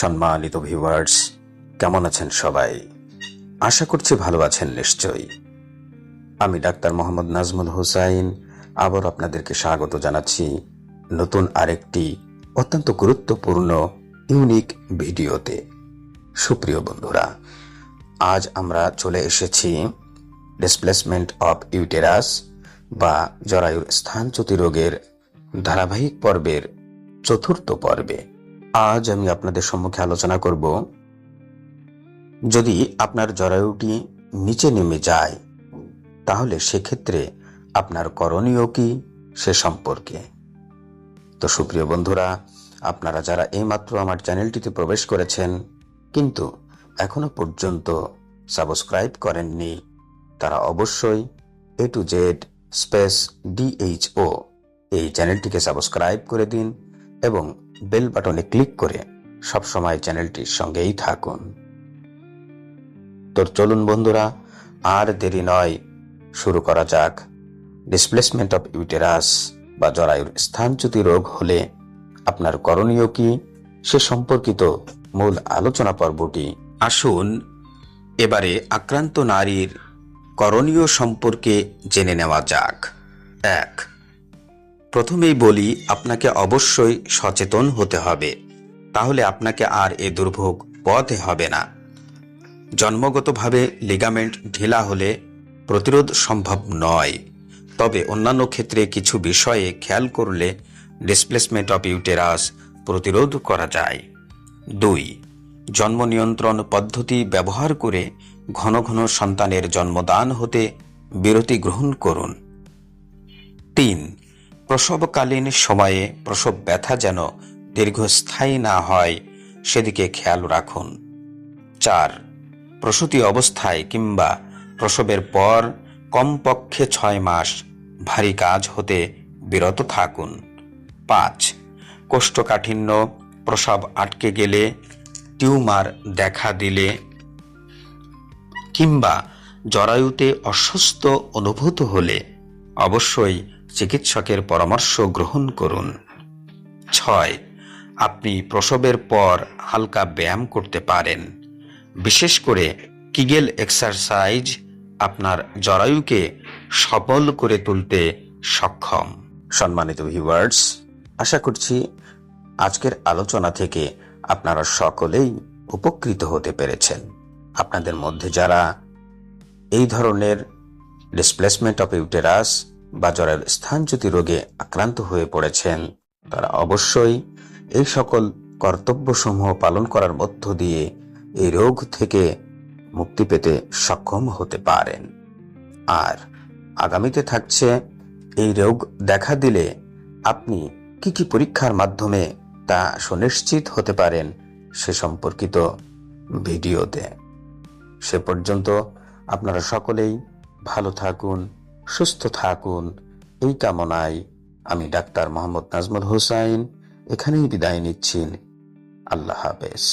সম্মানিত ভিউয়ার্স কেমন আছেন সবাই? আশা করছি ভালো আছেন নিশ্চয়ই। আমি ডাক্তার মোহাম্মদ নাজমুল হুসাইন, আবার আপনাদেরকে স্বাগত জানাচ্ছি নতুন আরেকটি অত্যন্ত গুরুত্বপূর্ণ ইউনিক ভিডিওতে। সুপ্রিয় বন্ধুরা, আজ আমরা চলে এসেছি ডিসপ্লেসমেন্ট অফ ইউটেরাস বা জরায়ুর স্থানচ্যুতি রোগের ধারাবাহিক পর্বের চতুর্থ পর্বে। আজ আমি আপনাদের সম্মুখে আলোচনা করব, যদি আপনার জরায়ুটি নিচে নেমে যায়, তাহলে সেক্ষেত্রে আপনার করণীয় কি সে সম্পর্কে। তো সুপ্রিয় বন্ধুরা, আপনারা যারা এইমাত্র আমার চ্যানেলটিতে প্রবেশ করেছেন, কিন্তু এখনও পর্যন্ত সাবস্ক্রাইব করেননি, তারা অবশ্যই A to Z space DHO এই চ্যানেলটিকে সাবস্ক্রাইব করে দিন এবং বেল বাটনে ক্লিক করে সবসময় চ্যানেলটির সঙ্গেই থাকুন। তো চলুন বন্ধুরা, আর দেরি নয়, শুরু করা যাক। ডিসপ্লেসমেন্ট অফ ইউটেরাস বা জরায়ুর স্থানচ্যুতি রোগ হলে আপনার করণীয় কি? সে সম্পর্কিত মূল আলোচনা পর্বটি আসুন। এবারে আক্রান্ত নারীর করণীয় সম্পর্কে জেনে নেওয়া যাক। এক প্রথমেই বলি, আপনাকে অবশ্যই সচেতন হতে হবে। তাহলে আপনাকে আর এ দুর্ভোগ পথে হবে না। জন্মগতভাবে লিগামেন্ট ঢিলা হলে প্রতিরোধ সম্ভব নয়। তবে অন্যান্য ক্ষেত্রে কিছু বিষয়ে খেয়াল করলে ডিসপ্লেসমেন্ট অফ ইউটেরাস প্রতিরোধ করা যায়। দুই, জন্ম নিয়ন্ত্রণ পদ্ধতি ব্যবহার করে ঘন ঘন সন্তানের জন্মদান হতে বিরতি গ্রহণ করুন। তিন প্রসবকালীন সময়ে প্রসব ব্যথা যেন দীর্ঘস্থায়ী না হয়, সেদিকে খেয়াল রাখুন। চার, প্রসূতি অবস্থায় কিংবা প্রসবের পর কমপক্ষে ছয় মাস ভারী কাজ হতে বিরত থাকুন। পাঁচ, কোষ্ঠকাঠিন্য, প্রসব আটকে গেলে টিউমার দেখা দিলে কিংবা জরায়ুতে অসুস্থ অনুভূত হলে অবশ্যই চিকিৎসকের পরামর্শ গ্রহণ করুন। ছয়, আপনি প্রসবের পর হালকা ব্যায়াম করতে পারেন। বিশেষ করে কিগেল এক্সারসাইজ আপনার জরায়ুকে সবল করে তুলতে সক্ষম। সম্মানিত ভিউয়ার্স, আশা করছি আজকের আলোচনা থেকে আপনারা সকলেই উপকৃত হতে পেরেছেন। আপনাদের মধ্যে যারা এই ধরনের ডিসপ্লেসমেন্ট অফ ইউটেরাস বা জ্বরের স্থানচ্যুতি রোগে আক্রান্ত হয়ে পড়েছেন, তারা অবশ্যই এই সকল কর্তব্যসমূহ পালন করার মধ্য দিয়ে এই রোগ থেকে মুক্তি পেতে সক্ষম হতে পারেন। আর আগামীতে থাকছে এই রোগ দেখা দিলে আপনি কি কি পরীক্ষার মাধ্যমে তা সুনিশ্চিত হতে পারেন সে সম্পর্কিত ভিডিওতে। সে পর্যন্ত আপনারা সকলেই ভালো থাকুন সুস্থ থাকুন। এই কামনায় আমি ডাক্তার মোহাম্মদ নাজমুল হোসাইন এখানেই বিদায় নিচ্ছি। আল্লাহ হাফেজ।